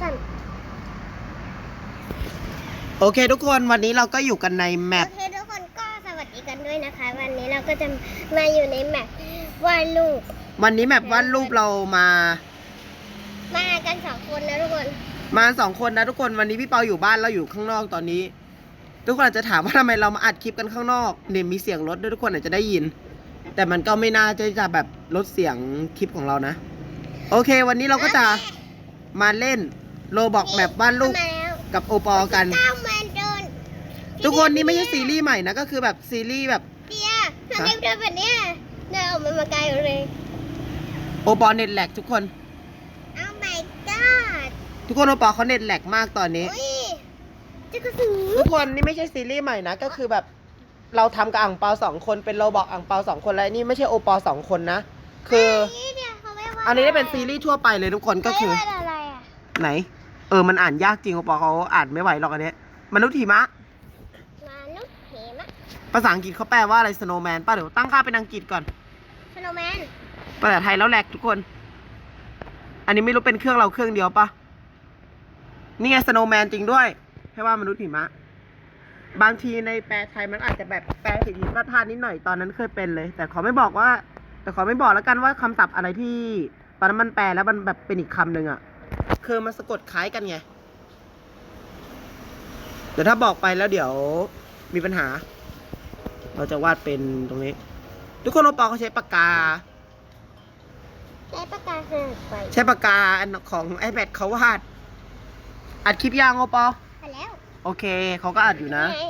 สั้นโอเค ทุกคนวันนี้เราก็อยู่กันในแมโอปเคทุกคนก็สวัสดีกันด้วยนะคะ วันนี้เราก็จะมาอยู่ในแมปวาดรูปวันนี้แมปวาดรูปเรามา มากันสองคนนะทุกคนมาสองคนนะทุกคนวันนี้พี่เปาอยู่บ้านเราอยู่ข้างนอกตอนนี้ ทุกคนอาจจะถามว่าทำไมเรามาอัดคลิปกันข้างนอกเนี่ยมีเสียงรถด้วยทุกคนอาจจะได้ยิน แต่มันก็ไม่น่าจะแบบลดเสียงคลิปของเรานะ โอเค วันนี้เราก็จะ มาเล่นโลบอกแมปวาดรูปมาแล้วกับโอปอกันก้าวแมนเดินทุกคนนี่ไม่ใช่ซีรีส์ใหม่นะ ก็คือแบบซีรีส์แบบเปียทำไมเดินแบบเนี้ยเดินออกมามาไกลเลย โอปอเน็ตแหลกทุกคนอ้าว my god ทุกคนโอปอเขาเน็ตแหลกมากตอนนี้ อุ้ยเจะกระสือทุกคนนี่ไม่ใช่ซีรีส์ใหม่นะ ก็คือแบบเราทำกับอ่างเปาสองคนเป็นโรบอกอ่างเปาสองคนแล้วนี่ไม่ใช่โอปอสองคนนะ คือ นี่เนี่ยเขาไม่ว่าอันนี้ได้เป็นซีรีส์ทั่วไปเลยทุกคนก็คือเขาไม่ว่าอะไรอะ ไหน เออ มันอ่านยากจริงโอปอเขาอ่านไม่ไหวหรอกอันเนี้ยมนุษย์หิมะ มนุษย์เหมะภาษาอังกฤษเขาแปลว่าอะไร snowman ป้าเดี๋ยวตั้งค่าเป็นอังกฤษก่อน สโนว์แมนภาษาไทยแล้วแหลกทุกคน อันนี้ไม่รู้เป็นเครื่องเราเครื่องเดียวปะนี่ไง snowman จริงด้วยแค่ว่ามนุษย์หิมะ บางทีในแปลไทยมันอาจจะแบบแปลผิดผิดพลาดพลาดนิดหน่อยตอนนั้นเคยเป็นเลย แต่ขอไม่บอกว่า แต่ขอไม่บอกแล้วกันว่าคำศัพท์อะไรที่ ตอนนั้นมันแปลแล้วมันแบบเป็นอีกคำหนึ่งอะ คือมันสะกดคล้ายกันไงเดี๋ยวถ้าบอกไปแล้วเดี๋ยวมีปัญหา เราจะวาดเป็นตรงนี้ ทุกคนโอปอเขาใช้ปากกา ใช้ปากกาขนาดไปใช้ปากกาอันของ iPad เขาวาด อัดคลิปยังโอปอไปแล้วโอเคเขาก็อัดอยู่นะ ไง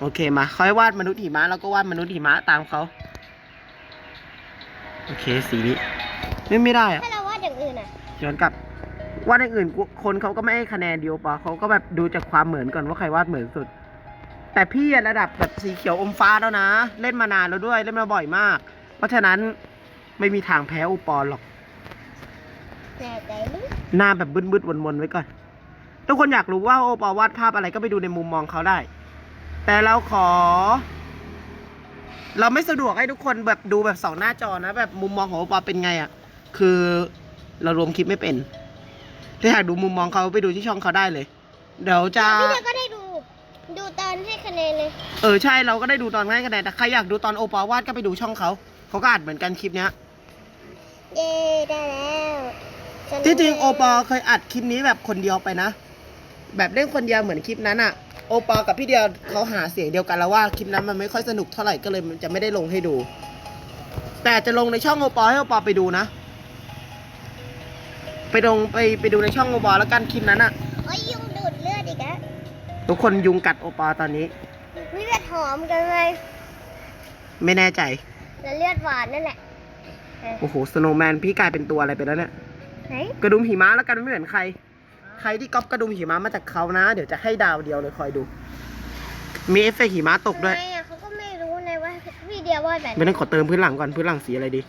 โอเคมาเขาให้วาดมนุษย์หิมะเราก็วาดมนุษย์หิมะตามเขา โอเคสีนี้ไม่ไม่ได้อะถ้าเราวาดอ ย่างอื่นอะย้อนกลับวาดอย่างอื่นคนเขาก็ไม่ให้คะแนนเดียวปะเขาก็แบบดูจากความเหมือนก่อนว่าใครวาดเหมือนสุด แต่พี่อะระดับแบบสีเขียวอมฟ้าแล้วนะ เล่นมานานแล้วด้วยเล่นมาบ่อยมาก เพราะฉะนั้นไม่มีทางแพ้อุปอลหรอกหน้าแบบบึ้นๆวนๆไว้ก่อนทุกคนอยากรู้ว่าโอปอลวาดภาพอะไรก็ไปดูในมุมมองเขาได้ แต่เราขอ เราไม่สะดวกให้ทุกคนแบบดูแบบสองหน้าจอนะ แบบมุมมองของโอปอลเป็นไงอะ่ะ คือ เรารวมคลิปไม่เป็นถ้าอยากดูมุมมองเขาไปดูที่ช่องเขาได้เลย เดี๋ยวจะ พี่เดียก็ได้ดู ดูตอนให้คะแนนเลย เออใช่เราก็ได้ดูตอนง่ายกันแนนแต่ใครอยากดูตอนโอปอลวาดก็ไปดูช่องเขาเขาก็อัดเหมือนกันคลิปเนี้ยเย้ได้แล้วสนุกที่จริงโอปอเคยอัดคลิปนี้แบบคนเดียวไปนะ แบบเล่นคนเดียวเหมือนคลิปนั้นอะโอปอกับพี่เดียวเขาหาเสียงเดียวกันแล้วว่าคลิปนั้นมันไม่ค่อยสนุกเท่าไหร่ก็เลยมันจะไม่ได้ลงให้ดู แต่จะลงในช่องโอปอให้โอปอไปดูนะ ไปลงไปไปดูในช่องโอปอแล้วกันคลิปนั้นอะโอ้ยยุงดูดเลือดอีกแล้วทุกคนยุงกัดโอปอตอนนี้เลือดหอมกันเลยไม่แน่ใจ แล้วเลือดหวานนั่นแหละเออโอ้โหสโนว์แมนพี่กลายเป็นตัวอะไรไปแล้วเนี่ยไหนกระดุมหิมะแล้วกันไม่เหมือนใคร ใครที่ก๊อปกระดุมหิมะมาจากเขานะ เดี๋ยวจะให้ดาวเดียวเลยคอยดู มีเอฟเฟกต์หิมะตกด้วยทำไมอะเขาก็ไม่รู้เลยว่าพี่เดียววาดแบบไม่ต้องขอเติมพื้นหลังก่อนพื้นหลังสีอะไรดี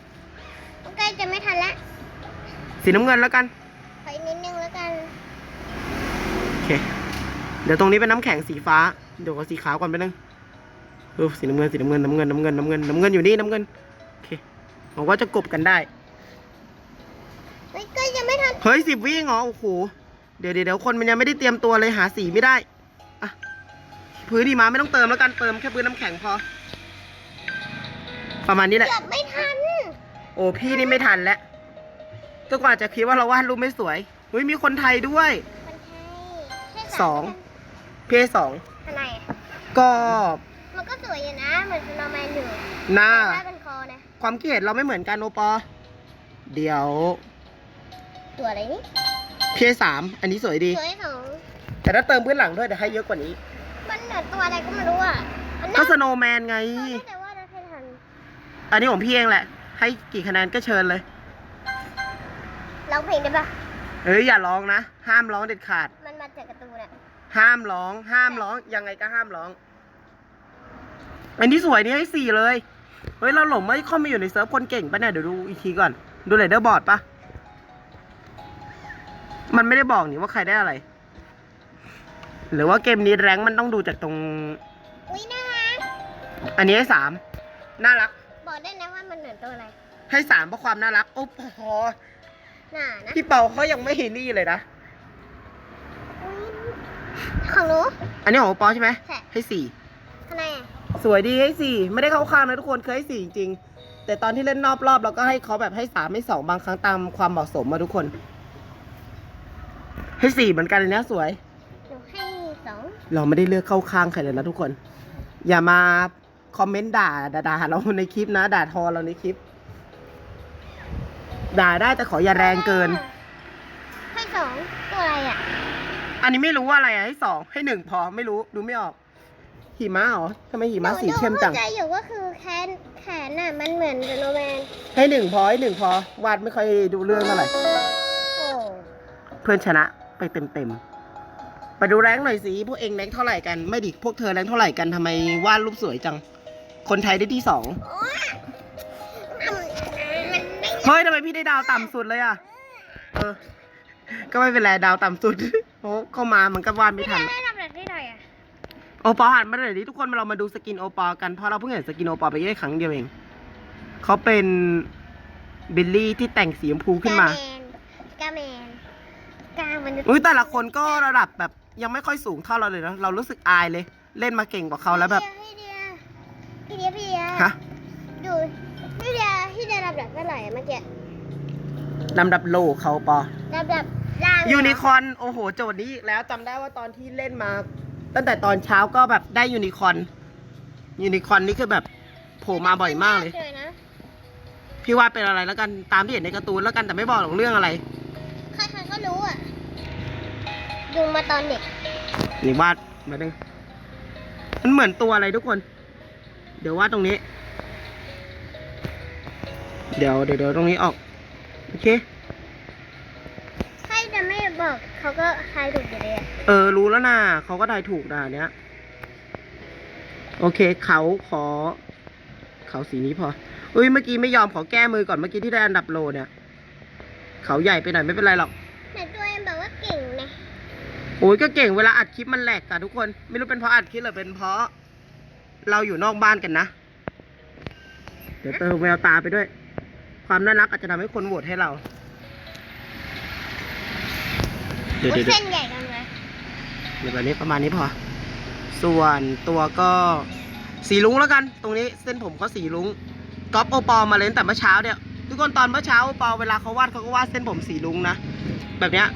ใกล้จะไม่ทันละ สีน้ำเงินแล้วกันขออีกนิดนึงแล้วกัน โอเคเดี๋ยวตรงนี้เป็นน้ำแข็งสีฟ้าเดี๋ยวก็สีขาวก่อนไปนึงเออสีน้ำเงินสีน้ำเงินน้ำเงินน้ำเงินน้ำเงินน้ำเงินอยู่นี่น้ำเงินโอเคผมว่าจะกบกันได้เฮ้ยใกล้จะไม่ทันเฮ้ยสิบวิเหรอโอ้โหเดี๋ยวเดี๋ยวเดี๋ยวคนมันยังไม่ได้เตรียมตัวเลยหาสีไม่ได้อะพื้นหิมะไม่ต้องเติมแล้วกันเติมแค่พื้นน้ำแข็งพอ ประมาณนี้แหละ เกือบไม่ทัน โอ้พี่นี่ไม่ทันแล้ว ทุกคนอาจจะคิดว่าเราวาดรูปไม่สวยเฮ้ยมีคนไทยด้วย คนไทยแค่ามสองพี่ให้สองทำไมอะก็มันก็สวยอยู่นะ เหมือนสโนว์แมนอยู่หน้า แต่ว่าเป็นคอนะ ความคิดเห็นเราไม่เหมือนกันโอปอ เดี๋ยวตัวอะไรนี่พี่ให้สามอันนี้สวยดี สวยสองแต่ถ้าเติมพื้นหลังด้วยเดี๋ยวให้เยอะกว่านี้ มันเหมือนตัวอะไรก็ไม่รู้อะมันก็น่าสโนว์แมนไง แต่ว่าเราแค่ทันอันนี้ของพี่เองแหละ ให้กี่คะแนนก็เชิญเลย ร้องเพลงได้ปะเอ้ยอย่าร้องนะ ห้ามร้องเด็ดขาด มันมาจากการ์ตูนอะห้ามร้อง ห้ามร้อง ยังไงก็ห้ามร้อง อันนี้สวยนี่ให้สี่เลย เฮ้ย เราหลงไม่เข้ามาอยู่ในเซิร์ฟคนเก่งปะเนี่ย เดี๋ยวดูอีกทีก่อน ดูเลเดอร์บอร์ดปะมันไม่ได้บอกนี่ว่าใครได้อะไร หรือว่าเกมนี้แรงค์มันต้องดูจากตรง อุ้ยน่ารักอันนี้ให้สาม น่ารัก บอกได้นะว่ามันเหมือนตัวอะไร ให้สามเพราะความน่ารักโอ้โห หนานะพี่เปาเขายังไม่เห็นนี่เลยนะ อุ๊ยของหนู อันนี้ของโอปอใช่ไหมใช่ ให้สี่ทำไมอะสวยดีให้สี่ไม่ได้เข้าข้างนะทุกคนเคยให้สี่จริงๆแต่ตอนที่เล่นนอบรอบเราก็ให้เขาแบบให้สามให้สองบางครั้งตามความเหมาะสมมาทุกคน ให้สี่เหมือนกันเลยนะสวย หนูให้สองเราไม่ได้เลือกเข้าข้างใครเลยนะทุกคน อย่ามาคอมเมนต์ด่าด่าด่าเราในคลิปนะ ด่าทอเราในคลิป ด่าได้แต่ขออย่าแรงเกิน ให้สองตัวอะไรอะ อันนี้ไม่รู้ว่าอะไรอะให้สองให้หนึ่งพอไม่รู้ดูไม่ออก หิมะเหรอทำไมหิมะสีเข้มจัง หนูเข้าใจอยู่ก็คือแขนแขนน่ะมันเหมือนโนแมนให้หนึ่งพอให้หนึ่งพอวาดไม่ค่อยดูเรื่องเท่าไหร่โอ้เพื่อนชนะไปเต็มเต็มๆไปดูแรงค์หน่อยสิพวกเองแรงค์เท่าไหร่กันไม่ดิพวกเธอแรงค์เท่าไหร่กันทำไมวาดรูปสวยจัง คนไทยได้ที่สอง เฮ้ยทำไมพี่ได้ดาวต่ำสุดเลยอะ เออ ก็ไม่เป็นไรดาวต่ำสุดเพราะเข้ามามันก็วาดไม่ทันได้รับแบบได้หน่อยอะโอปอหันมาหน่อยดิทุกคนเรามาดูสกินโอปอกันเพราะเราเพิ่งเห็นสกินโอปอไปแค่ครั้งเดียวเอง เขาเป็นบิลลี่ที่แต่งสีชมพูขึ้นมา กาแมนกามันอุ้ยแต่ละคนก็ระดับแบบยังไม่ค่อยสูงเท่าเราเลยนะเรารู้สึกอายเลย เล่นมาเก่งกว่าเขาแล้วแบบพี่เดียพี่เดียพี่เดียฮะ ดูพี่เดีย พี่เดียรับแบบเท่าไหร่อะเมื่อกี้ลำดับโลเขาปอรับแบบล่างยูนิคอร์นโอ้โห โจทย์นี้อีกแล้วจำได้ว่าตอนที่เล่นมา ตั้งแต่ตอนเช้าก็แบบได้ยูนิคอร์นยูนิคอร์นนี่คือแบบโผล่มาบ่อยมากเลย นะพี่ว่าเป็นอะไรแล้วกันตามที่เห็นในการ์ตูนแล้วกันแต่ไม่บอกหรอกเรื่องอะไร ใครๆก็รู้อะดูมาตอนเด็กนี่วาดมาดึงมันเหมือนตัวอะไรทุกคน เดี๋ยววาดตรงนี้ เดี๋ยวเดี๋ยวเดี๋ยวตรงนี้ออก โอเคใครจะไม่บอกเขาก็ทายถูกอยู่เลยอะเออ รู้แล้วนะเขาก็ได้ถูกนะอันเนี้ย โอเค เขาขอ เขาสีนี้พออุ้ยเมื่อกี้ไม่ยอมขอแก้มือก่อนเมื่อกี้ที่ได้อันดับโลเนี่ย เขาใหญ่ไปหน่อยไม่เป็นไรหรอก แต่ตัวเองแบบว่าเก่งนะโอ้ยก็เก่งเวลาอัดคลิปมันแหลกอะทุกคน ไม่รู้เป็นเพราะอัดคลิปหรือเป็นเพราะ เราอยู่นอกบ้านกันนะ เดี๋ยวเติมแววตาไปด้วย ความน่ารักอาจจะทำให้คนโหวตให้เรา เดี๋ยวอุ๊เดี๋ยยวเดี๋ยวเส้นใหญ่กันไหมเดี๋ยวแบบนี้ประมาณนี้พอ ส่วนตัวก็สีลุงแล้วกัน ตรงนี้เส้นผมเขาสีลุงก๊อปโอปอลมาเลยตั้งแต่เมื่อเช้าเนี่ย ทุกคนตอนเมื่อเช้าโอปอลเวลาเขาวาดเขาก็วาดเส้นผมสีลุงนะ แบบเนี้ย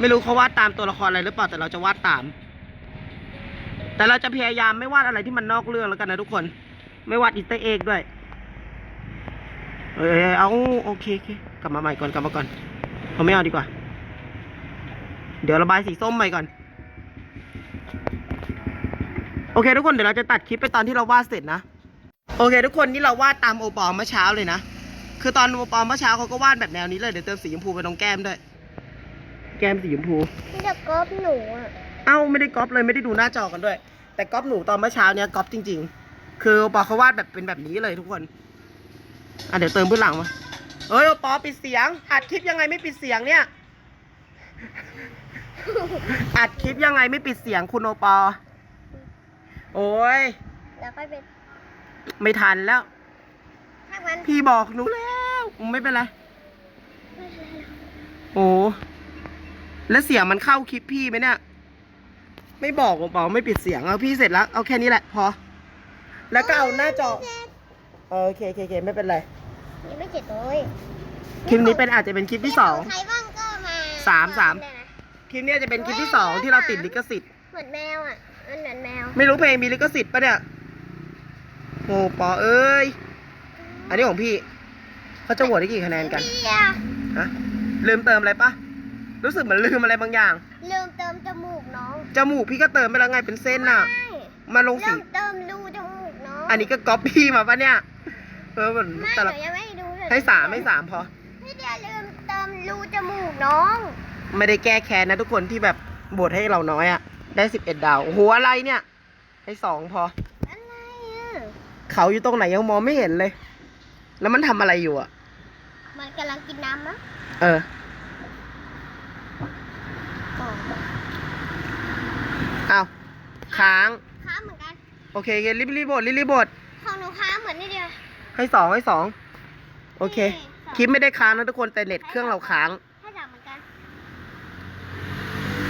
ไม่รู้เขาวาดตามตัวละครอะไรหรือเปล่าแต่เราจะวาดตาม แต่เราจะพยายามไม่วาดอะไรที่มันนอกเรื่องแล้วกันนะทุกคน ไม่วาดอินเตอร์เอกด้วย เออเอาโอเคโอเคกลับมาใหม่ก่อนกลับมาก่อนเขาไม่เอาดีกว่า เดี๋ยวระบายสีส้มใหม่ก่อน โอเค ทุกคนเดี๋ยวเราจะตัดคลิปไปตอนที่เราวาดเสร็จนะ โอเค ทุกคนนี่เราวาดตามโอปอลเมื่อเช้าเลยนะ คือตอนโอปอลเมื่อเช้าเขาก็วาดแบบแนวนี้เลยเดี๋ยวเติมสีชมพูไปตรงแก้มด้วย แก้มสีชมพูนี่จะกรอบหนูอะ เอ้าไม่ได้ก๊อปเลยไม่ได้ดูหน้าจอกันด้วย แต่ก๊อปหนูตอนเมื่อเช้าเนี้ยก๊อปจริง ๆ คือโอปอเขาวาดแบบเป็นแบบนี้เลยทุกคน อะเดี๋ยวเติมพื้นหลังมาเฮ้ยโอปอปิดเสียง อัดคลิปยังไงไม่ปิดเสียงเนี่ย อัดคลิปยังไงไม่ปิดเสียงคุณโอปอ โอ้ย แล้วก็เป็นไม่ทันแล้ว ถ้ามันพี่บอกหนูแล้ว ไม่เป็นไร โอ้แล้วเสียงมันเข้าคลิปพี่ไหมเนี่ย ไม่บอกผมบอกไม่ปิดเสียงเอาพี่เสร็จแล้ว เอาแค่นี้แหละ พอ แล้วก็เอาหน้าจอ เออโอเคโอเคโอเคไม่เป็นไร ยังไม่เจ็ดเลยคลิปนี้เป็นอาจจะเป็นคลิปที่สอง ใครบ้างก็มาสามสามได้นะคลิปนี้จะเป็นคลิปที่สองที่เราติดลิขสิทธิ์ เหมือนแมวอะมันเหมือนแมวไม่รู้เพลงมีลิขสิทธิ์ปะเนี่ยโอ้ปอเอ้ย อันนี้ของพี่ เขาจะโหวตได้กี่คะแนนกันเบียร์ฮะลืมเติมอะไรปะรู้สึกเหมือนลืมอะไรบางอย่าง ลืมเติมจมูกน้องจมูกพี่ก็เติมไปแล้วไงเป็นเส้นน่ะใช่มาลงลืสีมเติมรูจมูกน้ องอันนี้ก็ก๊อปปี้มาปะเนี่ยเออเหมือนไม่แต่หละนูยังไม่ดูเลยให้สามให้สามพอ พี่เดียลืมเติมรูจมูกน้องไม่ได้แก้แค้นนะทุกคนที่แบบบทให้เราน้อยอะได้สิบเอ็ดดาว โอ้โหอะไรเนี่ย ให้สองพอ อะไรอะเขาอยู่ตรงไหนยังมองไม่เห็นเลย แล้วมันทำอะไรอยู่อะมันกำลังกินน้ำมั้งเออ อ๋อ เอาค้าง โอเคโอเครีบรีบบทรีบรีบบทของหนูค้าเหมือนนี่เดียว ให้สองให้สองโอเค นี่สคลิปไม่ได้ค้างนะทุกคนแต่เน็ตเครื่องเราค้าง ให้สามเหมือนกัน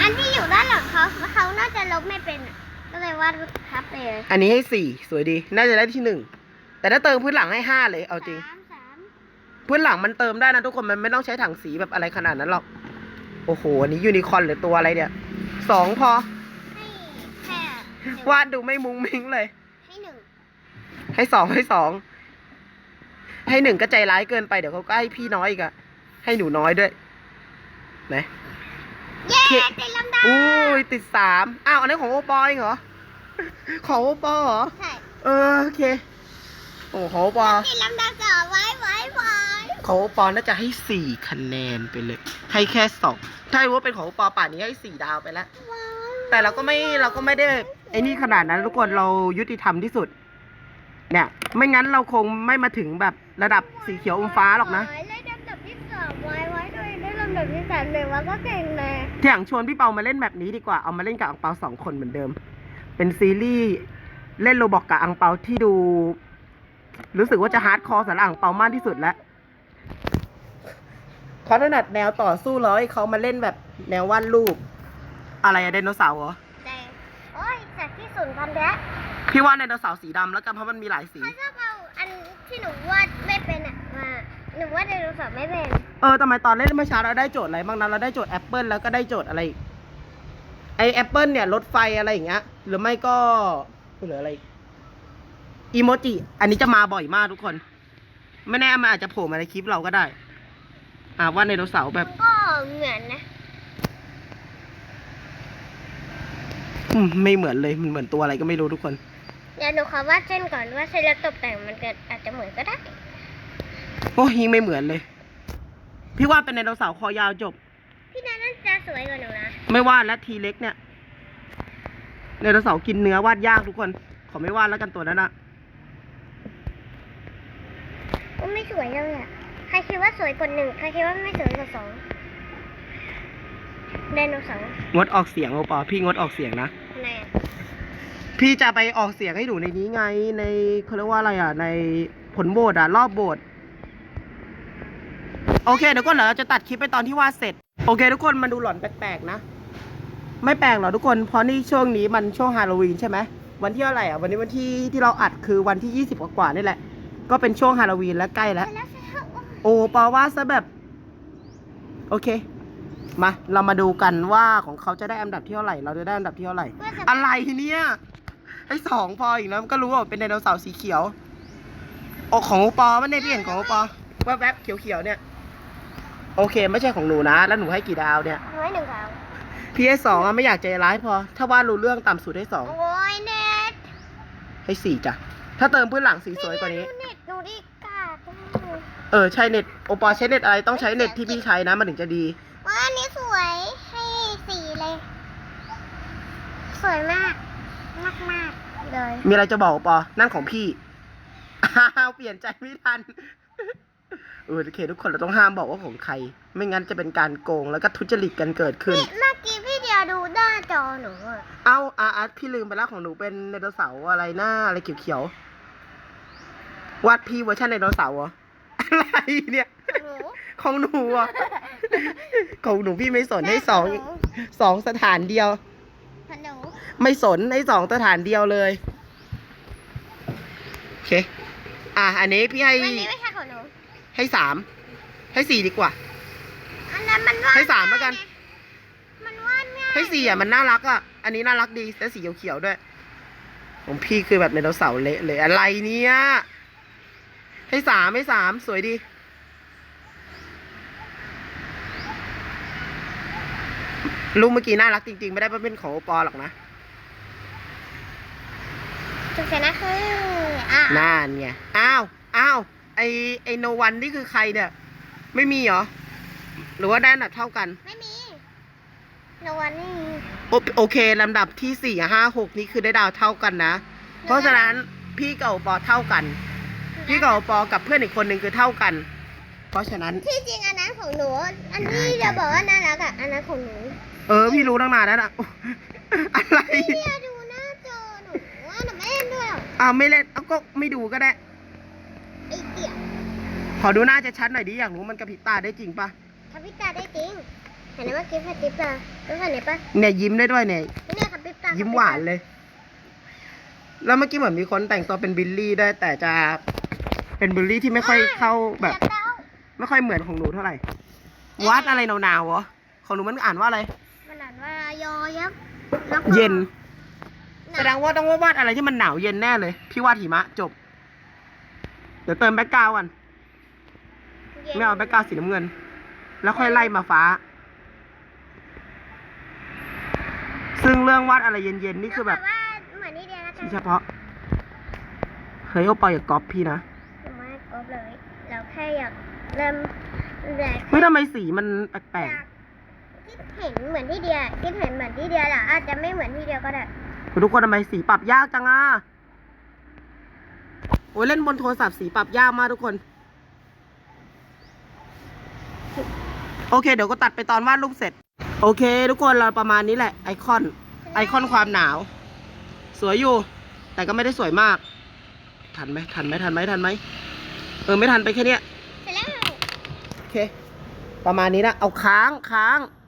อันที่อยู่ด้านหลังเขาเขาน่าจะลบไม่เป็นอะก็เลยวาดทับไปเลยอันนี้ให้สี่สวยดี น่าจะได้ที่หนึ่งแต่ถ้าเติมพื้นหลังให้ห้าเลยเอาจริง สามสามพื้นหลังมันเติมได้นะทุกคนมันไม่ต้องใช้ถังสีแบบอะไรขนาดนั้นหรอก โอ้โห อันนี้ยูนิคอร์นหรือตัวอะไรเนี่ยสองพอให้แค่หนึ่ง วาดดูไม่มุ้งมิ้งเลย ให้หนึ่งให้สองให้สอง ให้หนึ่งก็ใจร้ายเกินไปเดี๋ยวเขาก็ให้พี่น้อยอีกอะให้หนูน้อยด้วยไหนเย้เย้ติดลำดับอุ้ยติดสามอ้าวอันนี้ของโอปอยเหรอ ของโอปอเหรอใช่เออโอเคโอ้ของโอปอติดลำดับสองไว้ไว้ไว้ของโอปอน่าจะให้สี่คะแนนไปเลย ให้แค่สองถ้ารู้ว่าเป็นของโอปอป่านนี้ให้สี่ดาวไปแล้วว้าว แต่เราก็ไม่เราก็ไม่ได้ไอ้นี่ขนาดนั้นทุกคนเรายุติธรรมที่สุด เนี่ย ไม่งั้นเราคงไม่มาถึงแบบระดับสีเขียวอมฟ้าหรอกนะไว้ได้ลำดับที่สองไว้ไว้ด้วยได้ลำดับที่สามเลยว่าก็เก่งเลยที่อยางชวนพี่เปามาเล่นแบบนี้ดีกว่าเอามาเล่นกับอังเปาสองคนเหมือนเดิม เป็นซีรีส์เล่นโรบอกกับอังเปาที่ดู รู้สึกว่าจะฮาร์ดคอร์สำหรับอังเปามากที่สุดแล้วเขาถนัดแนวต่อสู้แล้วให้เขามาเล่นแบบแนววาดรูป อะไรอะไดโนเสาร์เหรอแต่โอ้ยจากที่ศูนย์พันธุ์แล้วพี่ว่าไดโนเสาร์สีดำแล้วกันเพราะมันมีหลายสี เขาชอบเอาอันที่หนูวาดไม่เป็นอะมาหนูวาดไดโนเสาร์ไม่เป็นเออทำไมตอนเล่นเมื่อเช้าเราได้โจทย์อะไรบ้างนะเราได้โจทย์แอปเปิลแล้วก็ได้โจทย์อะไรอีกไอแอปเปิลเนี่ยรถไฟอะไรอย่างเงี้ย หรือไม่ก็เหลืออะไรอีกอีโมจิ อันนี้จะมาบ่อยมากทุกคน ไม่แน่มันอาจจะโผล่มาในคลิปเราก็ได้ อ่าว่าไดโนเสาร์แบบมันก็เหมือนนะ อืม ไม่เหมือนเลย มันเหมือนตัวอะไรก็ไม่รู้ทุกคนเดี๋ยวหนูขอวาดเส้นก่อนว่าเส้นแล้วตกแต่งมันเกิดอาจจะเหมือนก็ได้ โอ้ยยิ่งไม่เหมือนเลย พี่ว่าเป็นไดโนเสาร์คอยาวจบ พี่นาน่าจะสวยกว่าหนูนะไม่วาดและทีเล็กเนี่ยไดโนเสาร์กินเนื้อวาดยากทุกคน ขอไม่วาดแล้วกันตัวนั้นนะก็ไม่สวยเลยอะใครคิดว่าสวยกว่าหนึ่งใครคิดว่าไม่สวยกว่าสอง ไดโนเสาร์งดออกเสียงโอปอพี่งดออกเสียงนะ ทำไมอะพี่จะไปออกเสียงให้ดูในนี้ไง ในเขาเรียกว่าอะไรอะ ในผลโหวตอะ รอบโหวตโอเคเดี๋ยวก็เดี๋ยวเราจะตัดคลิปไปตอนที่วาดเสร็จ โอเค ทุกคนมาดูหล่อนแปลกๆนะ ไม่แปลกหรอกทุกคน เพราะนี่ช่วงนี้มันช่วงฮาโลวีนใช่ไหม วันที่เท่าไหร่อะ วันนี้วันที่ที่เราอัดคือวันที่ยี่สิบกว่าๆนี่แหละ ก็เป็นช่วงฮาโลวีนแล้วใกล้แล้วเสร็จแล้วเสร็จแล้วโอ้ปอว่าซะแบบ โอเค มา เรามาดูกันว่าของเขาจะได้อันดับที่เท่าไหร่ เราจะได้อันดับที่เท่าไหร่ว่าจะอะไรเนี่ยให้สองพออีกนะมันก็รู้ว่าเป็นไดโนเสาร์สีเขียวโอของโอปอมันเนี่ยพี่เห็นของโอปอแวบๆเขียวๆเนี่ย โอเค ไม่ใช่ของหนูนะ แล้วหนูให้กี่ดาวเนี่ย น้อยหนึ่งดาวพี่ให้สองอะไม่อยากใจร้ายพอ ถ้าว่ารู้เรื่องต่ำสุดให้สอง โอ้ยเน็ตให้สี่จ้ะ ถ้าเติมพื้นหลังสีสวยกว่านี้ดูเน็ตหนูดิกาก เออใช้เน็ตโอปอใช้เน็ตอะไรต้องใช้เน็ตที่พี่ใช้นะมันถึงจะดี ว่าอันนี้สวยให้สีเลย สวยมาก มากมากๆเลยมีอะไรจะบอกโอปอ นั่นของพี่ อ้าว เปลี่ยนใจไม่ทัน เออโอเค ทุกคนเราต้องห้ามบอกว่าของใคร ไม่งั้นจะเป็นการโกงแล้วก็ทุจริตกันเกิดขึ้น นี่เมื่อกี้พี่เดียวดูหน้าจอหนูอะเอ้าอาอาร์ตพี่ลืมไปแล้วของหนูเป็นไดโนเสาร์อะไรหน้าอะไรเขียวๆวาดพี่เวอร์ชันไดโนเสาร์เหรอ อะไรเนี่ย หนู ของหนูอะ ของหนูพี่ไม่สนให้สองสองสถานเดียวขนมไม่สนให้สองสถานเดียวเลยโอเคอะอันนี้พี่ให้อันนี้ไม่ใช่ของหนูให้สามให้สี่ดีกว่า อันนั้นมันวาดให้สามแล้วกันง่ยไงมันวาดง่ายให้สี่อะมันน่ารักอะ อันนี้น่ารักดีแต่สีเขียวๆด้วยของพี่คือแบบไดโนเสาร์เละเลยอะไรเนี่ยให้สามให้สามสวยดี รูปเมื่อกี้น่ารักจริงๆ ไม่ได้เป็นของโอปอหรอกนะจุดเสร็จนะคืออะน่านไงอ้าวอ้าวไอไอโนวันนี่คือใครเนี่ย ไม่มีเหรอ หรือว่าได้อันดับเท่ากัน ไม่มีโนวันนี่โอโอเคลำดับที่สี่ห้าหกนี่คือได้ดาวเท่ากันนะ เพราะฉะนั้นพี่กับโอปอเท่ากัน พี่กับโอปอกับเพื่อนอีกคนหนึ่งคือเท่ากัน เพราะฉะนั้น ที่จริงอันนั้นของหนู อันที่จะบอกว่าน่ารักอะอันนั้นของหนู เออ พี่รู้ตั้งนานแล้วนะอะไรพี่เดียดูหน้าจอหนูว่าหนูไม่เล่นด้วยหรอกอ้าวไม่เล่นเอาก็ไม่ดูก็ได้ ไอ้เดียขอดูหน้าจะชัดหน่อยดิอยากรู้มันกระพริบตาได้จริงปะทำพิตาได้จริงเห็นไหมเมื่อกี้พัดติ๊บตาก็เห็นไหมปะเนี่ยยิ้มได้ด้วยเนี่ยเนี่ยทำพิตายิ้ยิ้มหวานเลย แล้วเมื่อกี้เหมือนมีคนแต่งตัวเป็นบิลลี่ด้วยแต่จะเป็นบิลลี่ที่ไม่ค่อยเข้าแบบ ไม่ค่อยเหมือนของหนูเท่าไหร่ วัดอะไรหนาวๆวะของหนูมันอ่านว่าอะไรมันอ่านว่ายอยักษ์แล้วก็เย็นหแสดงว่าต้องวาดอะไรที่มันหนาวเย็นแน่เลย พี่วาดหิมะจบ เดี๋ยวเติมแบ็กกราวด์กันย็นไม่เอาแบ็กกราวด์สีน้ำเงิน แล้วค่อยไล่มาฟ้า ซึ่งเรื่องวาดอะไรเย็นๆนี่คือแบบว่าเหมือนนี่เดียวนะจ๊ะเฉพาะ เฮ้ยโอปออย่าก๊อปพี่นะ หนูไม่กบเลย เราแค่อยากเริ่มแรกเฮ้ยทำไมสีมันแปลก คิดเห็นเหมือนที่เดีย คิดเห็นเหมือนที่เดียแหละอาจจะไม่เหมือนที่เดียก็ได้ๆทุกคนทำไมสีปรับยากจังอะโอ้ยเล่นบนโทรศัพท์สีปรับยากมากทุกคน โอเค เดี๋ยวก็ตัดไปตอนวาดรูปเสร็จ โอเค ทุกคนเราประมาณนี้แหละ ไอคอน ไอคอนความหนาว สวยอยู่ แต่ก็ไม่ได้สวยมาก ทันไหมทันไหมทันไหมทันไหมเออไม่ทันไปแค่เนี้ยเสร็จแล้วโอเค ประมาณนี้นะ เอาค้างค้างค้าง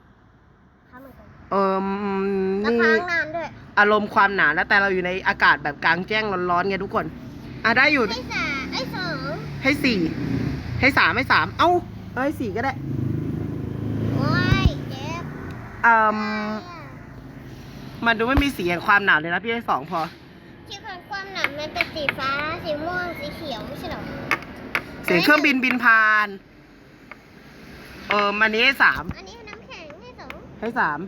เหมือนกันเออแล้วนี่ค้างนานด้วยอารมณ์ความหนาวนะแต่เราอยู่ในอากาศแบบกลางแจ้งร้อนๆไงทุกคนอะได้อยู่ให้สามไอ้สองให้สี่ให้สามให้สามเอ้าเอาให้สี่ก็ได้โอ้ยเจ็บเอ่มมันดูไม่มีสีแห่งความหนาวเลยนะพี่ให้สองพอ ที่ของความหนามันเป็นสีฟ้า สีม่วง สีเขียวไม่ใช่เหรอเสียงเครื่องบินบินผ่าน เออมันนี้ให้สามอันนี้น้ำแข็งให้สองให้สาม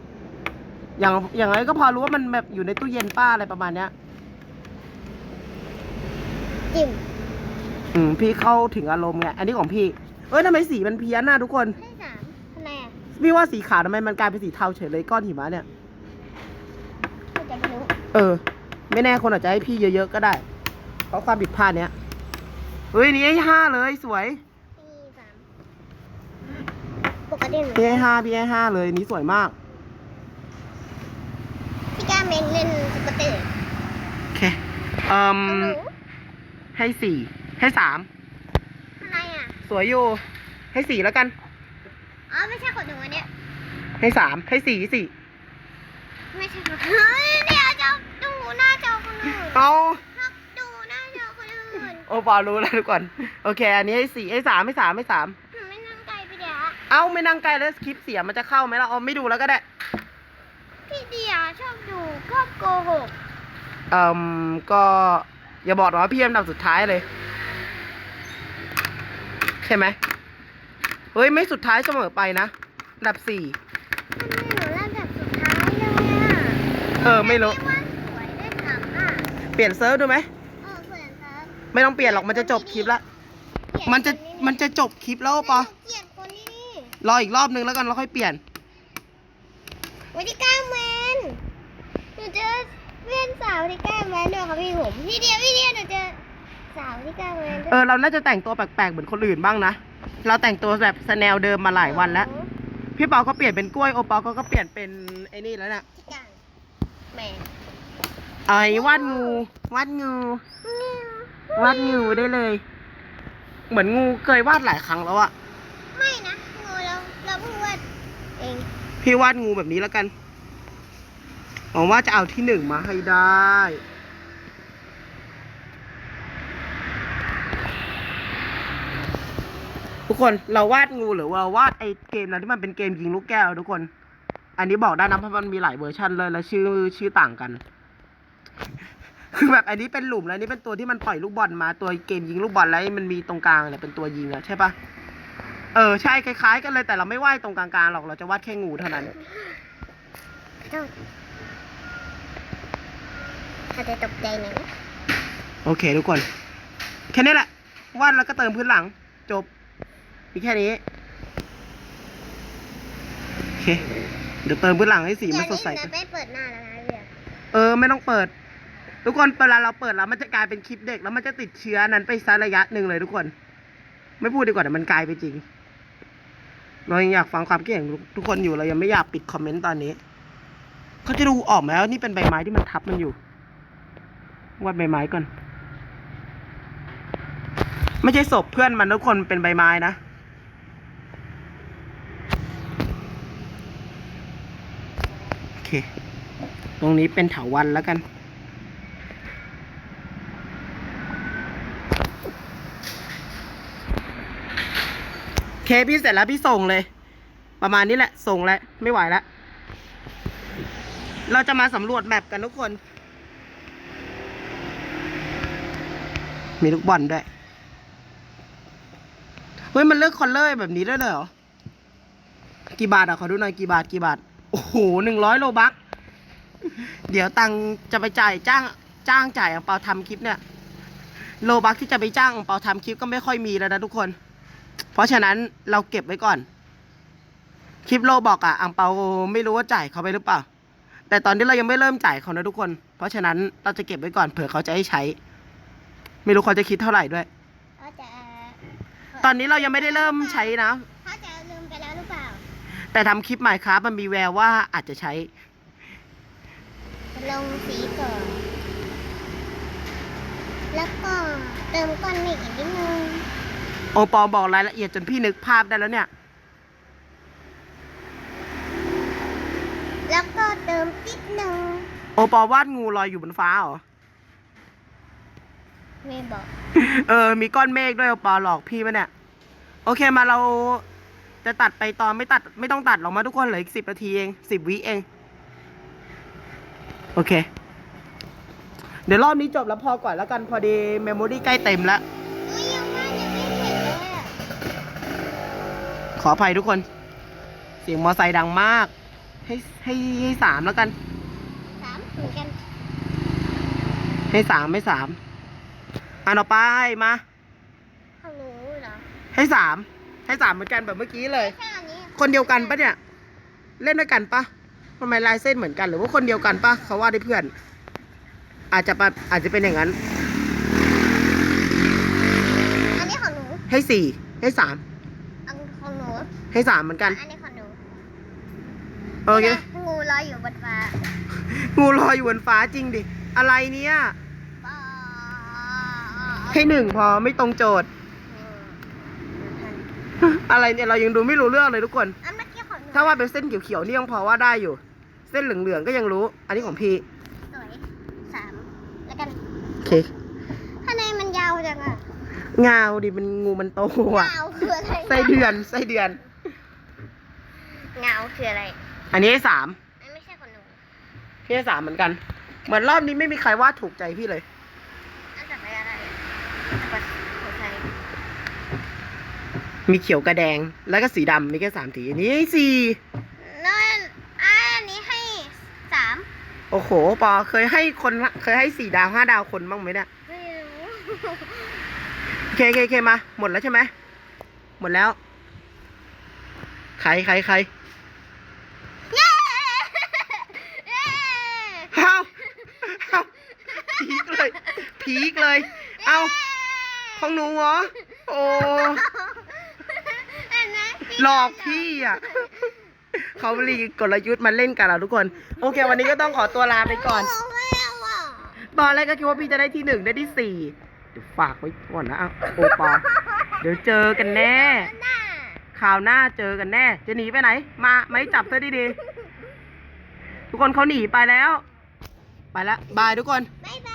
อย่างอย่างไรก็พอรู้ว่ามันแบบอยู่ในตู้เย็นป้าอะไรประมาณเนี้ย จิ้มอืมพี่เข้าถึงอารมณ์ไงอันนี้ของพี่ เอ้ยทำไมสีมันเพี้ยนน่ะทุกคน ให้สามทำไมอะพี่ว่าสีขาวทำไมมันกลายเป็นสีเทาเฉยเลยก้อนหิมะเนี่ย ไม่จะไม่รู้เออ ไม่แน่คนอาจจะให้พี่เยอะๆก็ได้ เพราะความผิดพลาดเนี้ยเฮ้ยนี่ให้ห้าเลยสวยสี่สามปกติหนูพี่ให้ห้าพี่ให้ห้าเลยนี่สวยมากพี่ก้า เมนเล่นสกูตเตอร์โอเคเอ่มหนูให้สี่ให้สามอะไรอะ สวยอยู่ ให้สี่แล้วกัน อ๋อ ไม่ใช่ของหนูอันเนี้ย ให้สามให้สี่สี่ไม่ใช่ของเฮ้ยเดี๋ยวจะดูหน้าจอคนอื่นเอาครับดูหน้าจอคนอื่นโอปอรู้แล้วทุกคนโอเค อันนี้ให้สี่ให้สามให้สามให้สามหนูไม่นั่งไกลไปเดี๋ยว เอาไม่นั่งใกล้แล้วคลิปเสียงมันจะเข้าไหมล่ะเอาไม่ดูแล้วก็ได้ พี่เดียชอบดูชอบโกหกเอ่มก็อย่าบอกนะว่าพี่อันดับสุดท้ายเลย ใช่ไหมเฮ้ย ไม่สุดท้ายเสมอไปนะอันดับสี่ทำไมหนูเล่นแบบสุดท้ายเลยอะเออไม่รู้พี่ว่าสวยได้หนังอะเปลี่ยนเซิร์ฟดูไหม เออเพื่อนครับไม่ต้องเปลี่ยนหรอกมันจะจบคลิปละมันจะมันจะจบคลิปแล้วปะเกลียดคนนี้นี่รออีกรอบนึงแล้วกันแล้วค่อยเปลี่ยน วันที่เก้าแมนหนูเจอเพื่อนสาวที่เก้าแมนด้วยค่ะพี่ผมพี่เดียวพี่เดียวหนูเจอสาวที่เก้าแมนด้วยเออเราน่าจะแต่งตัวแปลกๆเหมือนคนอื่นบ้างนะ เราแต่งตัวแบบสแนลเดิมมาหลายวันแล้ว พี่เปาก็เปลี่ยนเป็นกล้วยโอปอลก็เปลี่ยนเป็นไอ้นี่แล้วน่ะที่เก้าแมนไอ้วาดงูวาดงูวาดงูได้เลย เหมือนงูเคยวาดหลายครั้งแล้วอะไม่นะงูเราเราเพิ่งวาดเอง พี่วาดงูแบบนี้แล้วกันหวังว่าจะเอาที่หนึ่งมาให้ได้ ทุกคนเราวาดงูหรือว่าวาดไอเกมนั้นที่มันเป็นเกมยิงลูกแก้วทุกคน อันนี้บอกได้นะเพราะมันมีหลายเวอร์ชันเลยและชื่อชื่อต่างกัน คือแบบอันนี้เป็นหลุมแล้วนนี้เป็นตัวที่มันปล่อยลูกบอลมาตัวเกมยิงลูกบอลแล้วมันมีตรงกลางเนี่ยเป็นตัวยิงอะใช่ปะ เออใช่คล้าย ๆ กันเลยแต่เราไม่วาดตรงกลางๆหรอกเราจะวาดแค่งูเท่านั้นอาจจะตกใจหน่อยนะโอเคทุกคน แค่นี้แหละวาดแล้วก็เติมพื้นหลัง จบมีแค่นี้โอเคเดี๋ยวเติมพื้นหลังให้สีมันสดใสอย่ากัเล่นนนะไม่เปิดหน้าแล้วนะเบียร์เออไม่ต้องเปิด ทุกคนเวลาเราเปิดแล้วมันจะกลายเป็นคลิปเด็กแล้วมันจะติดเชื้อนั้นไปซะระยะหนึ่งเลยทุกคน ไม่พูดดีกว่าแต่มันกลายไปจริง เรายังอยากฟังความคิดเห็นทุกคนอยู่เรายังไม่อยากปิดคอมเมนต์ตอนนี้เขาจะดูออกไหมว่านี่เป็นใบไม้ที่มันทับมันอยู่วาดใบไม้ก่อน ไม่ใช่ศพเพื่อนมันทุกคนเป็นใบไม้นะโอเค ตรงนี้เป็นเถาวันแล้วกัน เคพี่เสร็จแล้วพี่ส่งเลย ประมาณนี้แหละ ส่งแล้ว ไม่ไหวแล้ว เราจะมาสำรวจแมปกันทุกคน มีลูกบอลด้วย เฮ้ย มันเลือกคอลเลอร์แบบนี้ได้เลยเหรอ กี่บาทอะ ขอดูหน่อยกี่บาทกี่บาท โอ้โหหนึ่งร้อยโลบัก เดี๋ยวตังจะไปจ่ายจ้างจ้างจ่ายอังเปาทำคลิปเนี่ย โลบักที่จะไปจ้างอังเปาทำคลิปก็ไม่ค่อยมีแล้วนะทุกคน เพราะฉะนั้นเราเก็บไว้ก่อน คลิปโลบอกอะอังเปาไม่รู้ว่าจ่ายเขาไปหรือเปล่า แต่ตอนนี้เรายังไม่เริ่มจ่ายเขานะทุกคน เพราะฉะนั้นเราจะเก็บไว้ก่อนเผื่อเขาจะให้ใช้ ไม่รู้เขาจะคิดเท่าไหร่ด้วย เขาจะตอนนี้เรายังไม่ได้เริ่มใช้นะ เขาจะลืมไปแล้วหรือเปล่าแต่ทำคลิปใหม่ครับมันมีแววว่าอาจจะใช้ ลงสีก่อนแล้วก็เติมก้อนเมฆอีกนิดนึง โอปอบอกรายละเอียดจนพี่นึกภาพได้แล้วเนี่ย แล้วก็เติมติดนึงโอปอวาดงูลอยอยู่บนฟ้าเหรอ ไม่บอก เออ มีก้อนเมฆด้วยโอปอหลอกพี่ปะเนี่ย โอเคมาเราจะตัดไปตอนไม่ตัดไม่ต้องตัดหรอกมาทุกคนเหลืออีกสิบนาทีเองสิบวิเอง โอเค เดี๋ยวรอบนี้จบแล้วพอก่อนแล้วกันพอดีเมมโมรี่ใกล้เต็มแล้ว ไม่ยังว่ายังไม่เสร็จเลยอะ ข ออภัยทุกคน เสียงมอไซค์ดังมาก ให้ให้ให้สามแล้วกัน สามเหมือนกันให้สามให้สามอ่านออกไปมาของหนูเหรอให้สามให้สามเหมือนกันแบบเมื่อกี้เลย แค่อันนี้คนเดียวกันปะเนี่ย เล่นด้วยกันปะทำไมลายเส้นเหมือนกันหรือว่าคนเดียวกันปะเขาว่าได้เพื่อน อาจจะปะอาจจะเป็นอย่างนั้น อันนี้ของหนู ให้สี่ให้สามอันของหนู ให้สามเหมือนกัน อันนี้ของหนูโอเคนี่ไงงูลอยอยู่บนฟ้างูลอยอยู่บนฟ้าจริงดิ อะไรเนี่ยบ้าให้หนึ่งพอไม่ตรงโจทย์ อะไรเนี่ยเรายังดูไม่รู้เรื่องเลยทุกคน อันเมื่อกี้ของหนูถ้าว่าเป็นเส้นเขียวๆนี่ยังพอว่าได้อยู่ เส้นเหลืองๆก็ยังรู้ อันนี้ของพี่สวยสามแล้วกันโอเคข้างในมันยาวจังอะงาวดิมันงูมันโตอะเงาคืออะไรไส้เดือนไส้เดือน เงาคืออะไร อันนี้ให้สามอันไม่ใช่ของหนูพี่ให้สามเหมือนกัน เหมือนรอบนี้ไม่มีใครวาดถูกใจพี่เลย อันต่อไปอะไรอันต่อไปหัวใจมีเขียวกระแดงแล้วก็สีดำมีแค่สามสีอันนี้ให้สี่นั่นอันนี้ให้สามโอ้โหปอเคยให้คนเคยให้สี่ดาวห้าดาวคนบ้างไหมเนี่ยไม่รู้โอเคโอเคโอเคมา หมดแล้วใช่ไหมหมดแล้ว ใครใครใคร เย้เย้ เอ้าเอ้าพีกเลย พีกเลย เอาของหนูเหรอ โอ้หลอกพี่อะเขาลีกลยุทธ์มาเล่นกันเราทุกคน โอเค วันนี้ก็ต้องขอตัวลาไปก่อน ตอนแรกก็คิดว่าพี่จะได้ที่หนึ่งได้ที่สี่เดี๋ยวฝากไว้ก่อนนะอะโอปอเดี๋ยวเจอกันแน่น่าวหน้าเจอกันแน่ จะหนีไปไหน มาไม่จับเธอดีๆ ทุกคนเขาหนีไปแล้ว ไปแล้วบายทุกคน บ๊ายบา